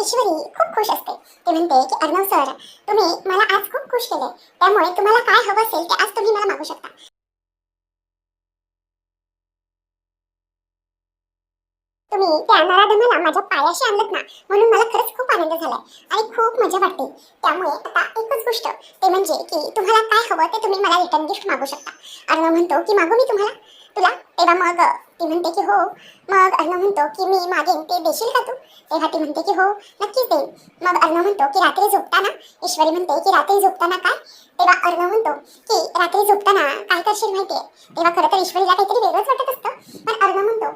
ईश्वरी खूप खुश असते. ते म्हणते की अर्णव सर तुम्ही मला आज खूप खुश केले. त्यामुळे तुम्हाला काय हवं असेल ते आज तुम्ही मला मागू शकता. तुम्ही त्या नराधमाला माझ्या पायाशी आणलं ना म्हणून मला खरंच खूप आनंद झालाय आणि खूप मजा वाटते. त्यामुळे आता एकच गोष्ट ते म्हणजे की तुम्हाला काय हवं ते तुम्ही मला रिटर्न गिफ्ट मागू शकता. अर्णव म्हणतो की मागू मी तुम्हाला? तुला? तेव्हा मग ती म्हणते की हो. मग अर्णव म्हणतो की मी मागेन ते देशील का तू तेव्हा ती म्हणते की हो नक्कीच देईन. मग अर्णव म्हणतो की रात्री झोपताना? ईश्वरी म्हणते की रात्री झोपताना काय? तेव्हा अर्णव म्हणतो की रात्री झोपताना काय करशील माहितीये? तेव्हा खरं तर ईश्वरीला काहीतरी वेगळंच वाटत असतं. पण अर्णव म्हणतो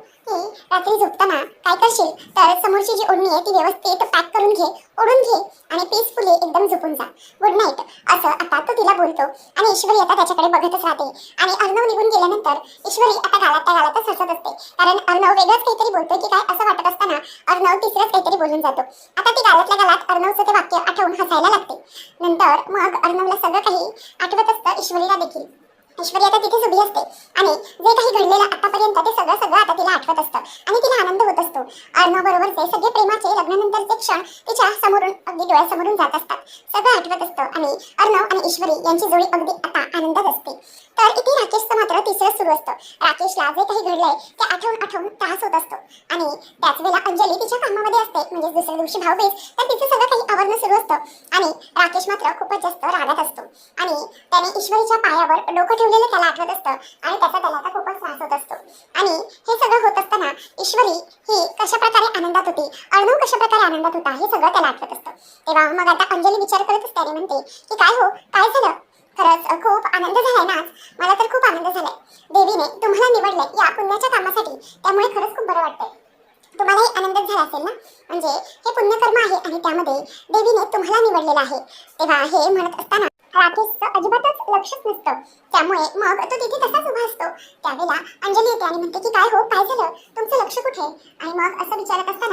रात्री झोपताना काय करशील? तर समोरची जी ओढणी आहे ती व्यवस्थित पॅक करून घे ओढून घे आणि पीसफुली एकदम झोपून जा. गुड नाईट असं आता तो तिला बोलतो आणि ईश्वरी आता त्याच्याकडे बघतच राहते. आणि अर्णव निघून गेल्यानंतर ईश्वरी आता गालात त्या गालातच हसत असते. कारण अर्णव वेगळंच काहीतरी बोलतो की काय असं वाटत असताना अर्णव तिसरंच काहीतरी बोलून जातो. आता ती गालातल्या गालात अर्णवचं ते वाक्य आठवून हसायला लागते. नंतर मग अर्णवला सगळं काही आठवत असतं ईश्वरीला देखील. ईश्वरी आता तिथेच उभी असते. आणि जे काही घडलेलं आतापर्यंत ते सगळं सगळं आता तिला आठवत असतं. आणि तिला आनंद होत असतो. अर्णव बरोबरचे सगळे प्रेमाचे लग्नानंतरचे क्षण तिच्या समोरून अगदी डोळ्यासमोरून जात असतात. सगळं आठवत असतं. आणि अर्णव आणि ईश्वरी यांची जोडी अगदी आता आनंदात असते. तर इथे राकेशचं मात्र तिसरं सुरू असतं. राकेशला जे काही घडलंय ते आठवून आठवून त्रास होत असतो. आणि त्याच वेळेला अंजली तिच्या कामामध्ये असते. म्हणजे दुसऱ्या दिवशी भाऊबीज तर तिचं सगळं काही आवरणं सुरू असतं. आणि राकेश मात्र खूपच जास्त रागात असतो. आणि त्याने ईश्वरीच्या पायावर डोकं ठेवलेलं त्याला आठवत असतं आणि त्याचा त्याला आता खूपच त्रास होत असतो. आणि हे सगळं होत असताना ईश्वरी ही कशा प्रकारे आनंदात होती अर्णव कशा प्रकारे आनंदात होता हे सगळं त्याला आठवत असतं. तेव्हा मग आता अंजली विचार करत असते आणि म्हणते की काय हो काय झालं? खरंच खूप आनंद झालाय ना मला तर खूप आनंद झालाय. देवीने तुम्हाला निवडलंय या पुण्याच्या कामासाठी. त्यामुळे खरंच खूप बरं वाटतंय. तुम्हालाही आनंद झाला असेल ना? म्हणजे हे पुण्यकर्म आहे आणि त्यामध्ये देवीने तुम्हाला निवडलेलं आहे. तेव्हा हे म्हणत असताना राकेशचं अजिबातच लक्षच नसतं. त्यामुळे मग तो तिथे तसाच उभा असतो. त्यावेळेला अंजली येते आणि म्हणते की काय हो? काय झालं? तुमचं लक्ष कुठे? आणि मग असं विचारत असताना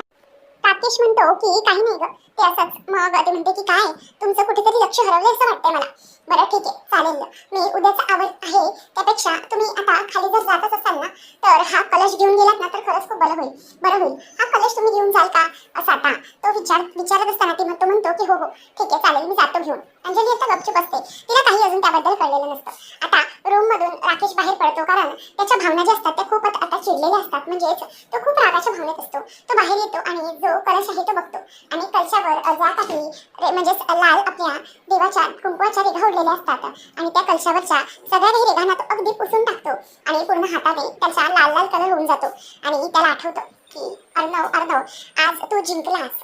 राकेश म्हणतो की काही नाही ग. ते असंच मग ते म्हणते की काय? तुमचं कुठेतरी लक्ष हरवलं असं वाटतंय मला. बरं ठीक आहे. चालेल मी उद्याचा आवड आहे. त्यापेक्षा तुम्ही आता खाली जर जातच असाल ना तर हा कलश घेऊन गेलात ना तर खरंच खूप बरं होईल. बरं होईल. हा कलश तुम्ही घेऊन जाल का? असा आता. तो विचार विचारत असताना ती म्हणतो म्हणतो की हो हो. ठीक आहे चालेल. मी जातो घेऊन. अंजली आता गपचूप असते तिला काही अजून त्याबद्दल कळलेलं नसतं. आता रूममधून राकेश बाहेर पडतो कारण त्याच्या भावना ज्या असतात त्या खूपच चिडलेले असतात. म्हणजेच तो खूप रागाच्या भावनेत असतो. तो बाहेर येतो आणि जो कलश आहे तो बघतो. आणि कलशावर ज्या काही म्हणजेच लाल आपल्या देवाच्या कुंकवाच्या रेघा उडलेल्या असतात. आणि त्या कलशावरच्या सगळ्या काही रेघांना तो अगदी पुसून टाकतो. आणि पूर्ण हाताने त्याचा लाल लाल कलर होऊन जातो. आणि त्याला आठवतं की अर्णव अर्णव आज तू जिंकलास.